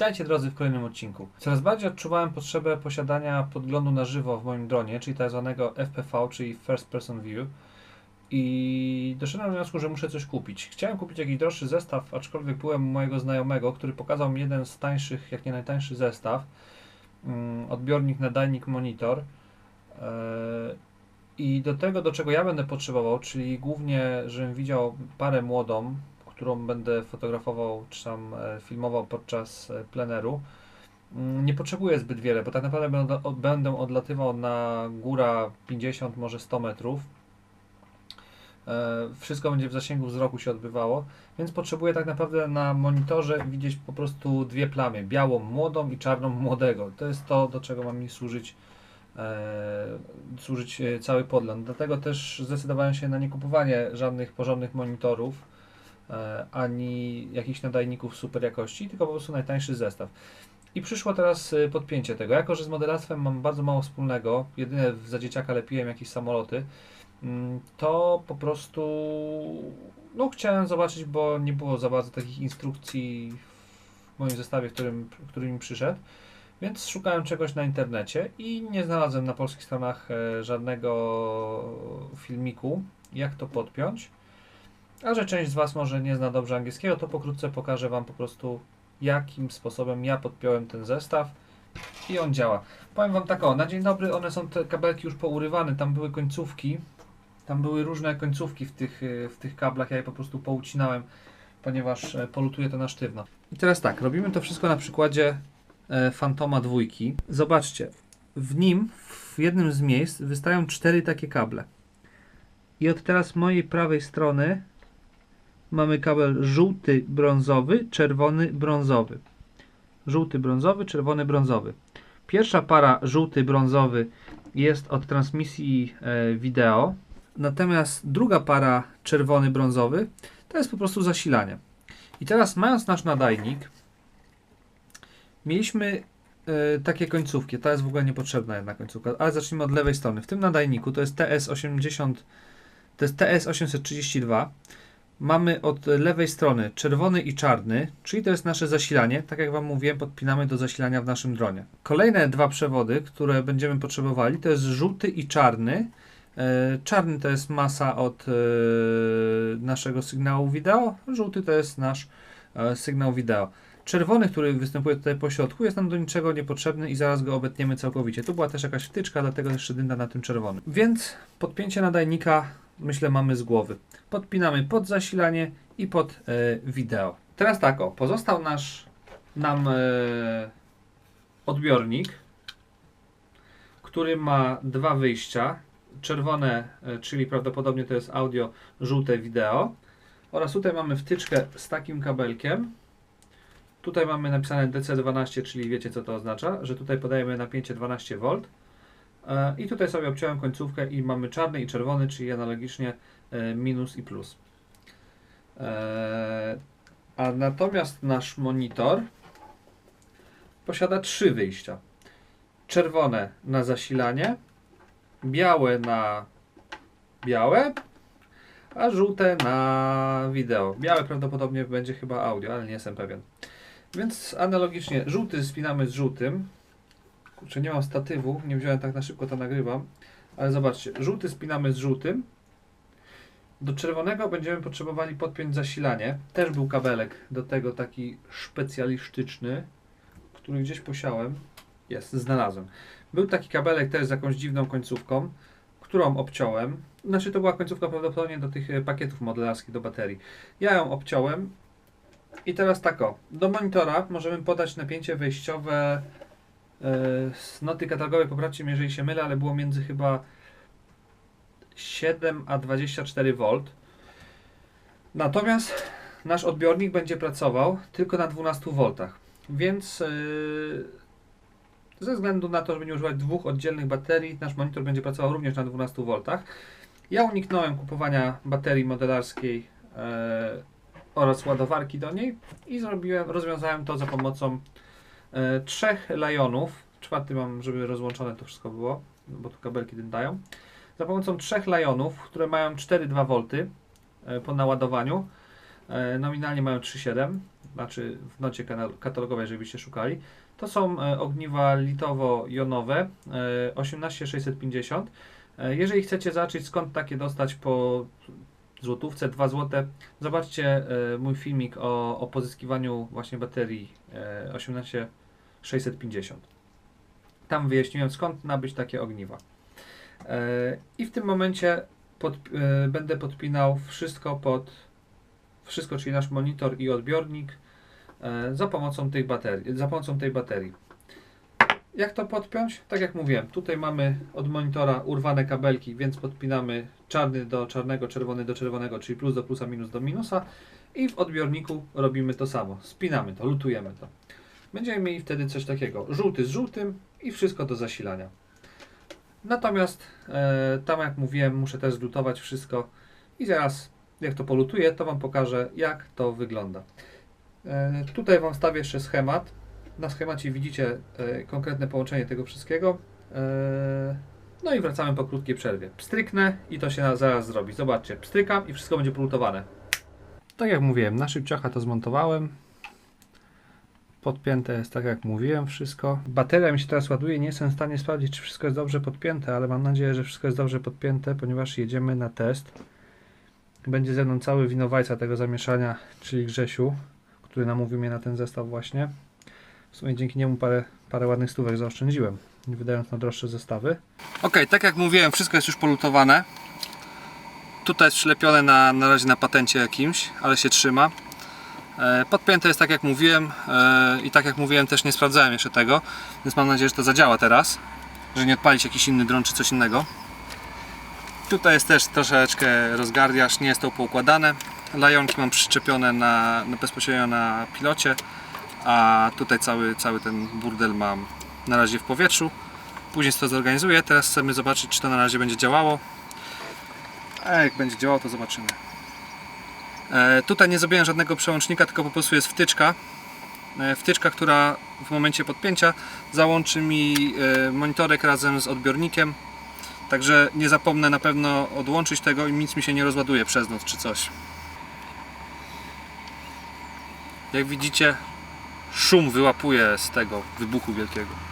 Witajcie drodzy w kolejnym odcinku. Coraz bardziej odczuwałem potrzebę posiadania podglądu na żywo w moim dronie, czyli tak zwanego FPV, czyli First Person View. I doszedłem do wniosku, że muszę coś kupić. Chciałem kupić jakiś droższy zestaw, aczkolwiek byłem mojego znajomego, który pokazał mi jeden z tańszych, jak nie najtańszy zestaw. Mm, odbiornik, nadajnik, monitor. Eee, I do tego, do czego ja będę potrzebował, czyli głównie, żebym widział parę młodą, którą będę fotografował czy tam e, filmował podczas e, pleneru, mm, nie potrzebuję zbyt wiele, bo tak naprawdę będę, od- będę odlatywał na góra 50, może 100 metrów. E, Wszystko będzie w zasięgu wzroku się odbywało, więc potrzebuję tak naprawdę na monitorze widzieć po prostu dwie plamy, białą młodą i czarną młodego. To jest to, do czego ma mi służyć, służyć cały podgląd. Dlatego też zdecydowałem się na nie kupowanie żadnych porządnych monitorów, ani jakichś nadajników super jakości, tylko po prostu najtańszy zestaw. I przyszło teraz e, podpięcie tego. Jako, że z modelarstwem mam bardzo mało wspólnego, jedynie za dzieciaka lepiłem jakieś samoloty, mm, to po prostu no, chciałem zobaczyć, bo nie było za bardzo takich instrukcji w moim zestawie, którym, który mi przyszedł. Więc szukałem czegoś na internecie i nie znalazłem na polskich stronach e, żadnego filmiku, jak to podpiąć. A że część z Was może nie zna dobrze angielskiego, to pokrótce pokażę Wam po prostu, jakim sposobem ja podpiąłem ten zestaw i on działa. Powiem Wam tak, o, na dzień dobry one są te kabelki już pourywane, tam były końcówki, tam były różne końcówki w tych, y, w tych kablach, ja je po prostu poucinałem, ponieważ e, polutuje to na sztywno. I teraz tak, robimy to wszystko na przykładzie e, Fantoma dwójki. Zobaczcie, w nim, w jednym z miejsc wystają cztery takie kable. I od teraz mojej prawej strony mamy kabel żółty, brązowy, czerwony, brązowy. Żółty, brązowy, czerwony, brązowy. Pierwsza para żółty, brązowy jest od transmisji e, wideo, natomiast druga para czerwony, brązowy to jest po prostu zasilanie. I teraz mając nasz nadajnik, mieliśmy e, takie końcówki. Ta jest w ogóle niepotrzebna jedna końcówka, ale zacznijmy od lewej strony. W tym nadajniku to jest TS80, to jest TS832 mamy od lewej strony czerwony i czarny, czyli to jest nasze zasilanie. Tak jak Wam mówiłem, podpinamy do zasilania w naszym dronie. Kolejne dwa przewody, które będziemy potrzebowali, to jest żółty i czarny. E, Czarny to jest masa od e, naszego sygnału wideo, żółty to jest nasz e, sygnał wideo. Czerwony, który występuje tutaj po środku, jest nam do niczego niepotrzebny i zaraz go obetniemy całkowicie. Tu była też jakaś wtyczka, dlatego jeszcze dynda na tym czerwonym. Więc podpięcie nadajnika myślę mamy z głowy. Podpinamy pod zasilanie i pod e, wideo. Teraz tak, o, pozostał nasz nam e, odbiornik, który ma dwa wyjścia. Czerwone, e, czyli prawdopodobnie to jest audio, żółte wideo. Oraz tutaj mamy wtyczkę z takim kabelkiem. Tutaj mamy napisane DC12, czyli wiecie co to oznacza, że tutaj podajemy napięcie 12V. E, I tutaj sobie obciąłem końcówkę i mamy czarny i czerwony, czyli analogicznie e, minus i plus. E, A natomiast nasz monitor posiada trzy wyjścia. Czerwone na zasilanie, białe na białe, a żółte na wideo. Białe prawdopodobnie będzie chyba audio, ale nie jestem pewien. Więc analogicznie żółty spinamy z żółtym, Kurczę, nie mam statywu, nie wziąłem tak na szybko, to nagrywam. Ale zobaczcie, żółty spinamy z żółtym. Do czerwonego będziemy potrzebowali podpiąć zasilanie. Też był kabelek do tego taki specjalistyczny, który gdzieś posiałem. Jest, znalazłem. Był taki kabelek też z jakąś dziwną końcówką, którą obciąłem. Znaczy to była końcówka prawdopodobnie do tych e, pakietów modelarskich do baterii. Ja ją obciąłem. I teraz tak o, do monitora możemy podać napięcie wejściowe noty katalogowej, poprawcie mnie, jeżeli się mylę, ale było między chyba 7 a 24 V. Natomiast nasz odbiornik będzie pracował tylko na 12 V, więc yy, ze względu na to, żeby nie używać dwóch oddzielnych baterii, nasz monitor będzie pracował również na 12 V. Ja uniknąłem kupowania baterii modelarskiej yy, oraz ładowarki do niej i zrobiłem, rozwiązałem to za pomocą e, trzech Lionów, czwarty mam, żeby rozłączone to wszystko było, bo tu kabelki dają za pomocą trzech Lionów, które mają 4,2 V e, po naładowaniu, e, nominalnie mają 3,7, znaczy w nocie katalogowej, żebyście szukali, to są e, ogniwa litowo-jonowe 18650. Jeżeli chcecie zacząć skąd takie dostać po złotówce, 2 złote, zobaczcie mój filmik o, o pozyskiwaniu właśnie baterii 18 650. Tam wyjaśniłem skąd nabyć takie ogniwa. E, I w tym momencie pod, e, będę podpinał wszystko pod wszystko, czyli nasz monitor i odbiornik e, za pomocą tej baterii. Za pomocą tej baterii. Jak to podpiąć? Tak jak mówiłem, tutaj mamy od monitora urwane kabelki, więc podpinamy czarny do czarnego, czerwony do czerwonego, czyli plus do plusa, minus do minusa. I w odbiorniku robimy to samo. Spinamy to, lutujemy to. Będziemy mieli wtedy coś takiego, żółty z żółtym i wszystko do zasilania. Natomiast e, tam jak mówiłem, muszę też zlutować wszystko i zaraz jak to polutuję, to Wam pokażę jak to wygląda. E, tutaj Wam wstawię jeszcze schemat. Na schemacie widzicie e, konkretne połączenie tego wszystkiego. E, no i wracamy po krótkiej przerwie. Pstryknę i to się zaraz zrobi. Zobaczcie, pstrykam i wszystko będzie polutowane. Tak jak mówiłem, na szybciacha to zmontowałem. Podpięte jest tak jak mówiłem wszystko. Bateria mi się teraz ładuje, nie jestem w stanie sprawdzić czy wszystko jest dobrze podpięte, ale mam nadzieję, że wszystko jest dobrze podpięte, ponieważ jedziemy na test. Będzie ze mną cały winowajca tego zamieszania, czyli Grzesiu, który namówił mnie na ten zestaw właśnie. W sumie dzięki niemu parę, parę ładnych stówek zaoszczędziłem, nie wydając na droższe zestawy. Ok, tak jak mówiłem, wszystko jest już polutowane. Tutaj jest przylepione na, na razie na patencie jakimś, ale się trzyma. E, Podpięte jest tak jak mówiłem e, i tak jak mówiłem też nie sprawdzałem jeszcze tego, więc mam nadzieję, że to zadziała teraz, że nie odpalić jakiś inny dron czy coś innego. Tutaj jest też troszeczkę rozgardiasz, nie jest to poukładane. Lajonki mam przyczepione na, na bezpośrednio na pilocie, a tutaj cały, cały ten burdel mam na razie w powietrzu. Później to zorganizuję. Teraz chcemy zobaczyć, czy to na razie będzie działało. A jak będzie działało, to zobaczymy. E, tutaj nie zrobiłem żadnego przełącznika, tylko po prostu jest wtyczka. E, wtyczka, która w momencie podpięcia załączy mi e, monitorek razem z odbiornikiem. Także nie zapomnę na pewno odłączyć tego i nic mi się nie rozładuje przez noc czy coś. Jak widzicie, szum wyłapuje z tego wybuchu wielkiego.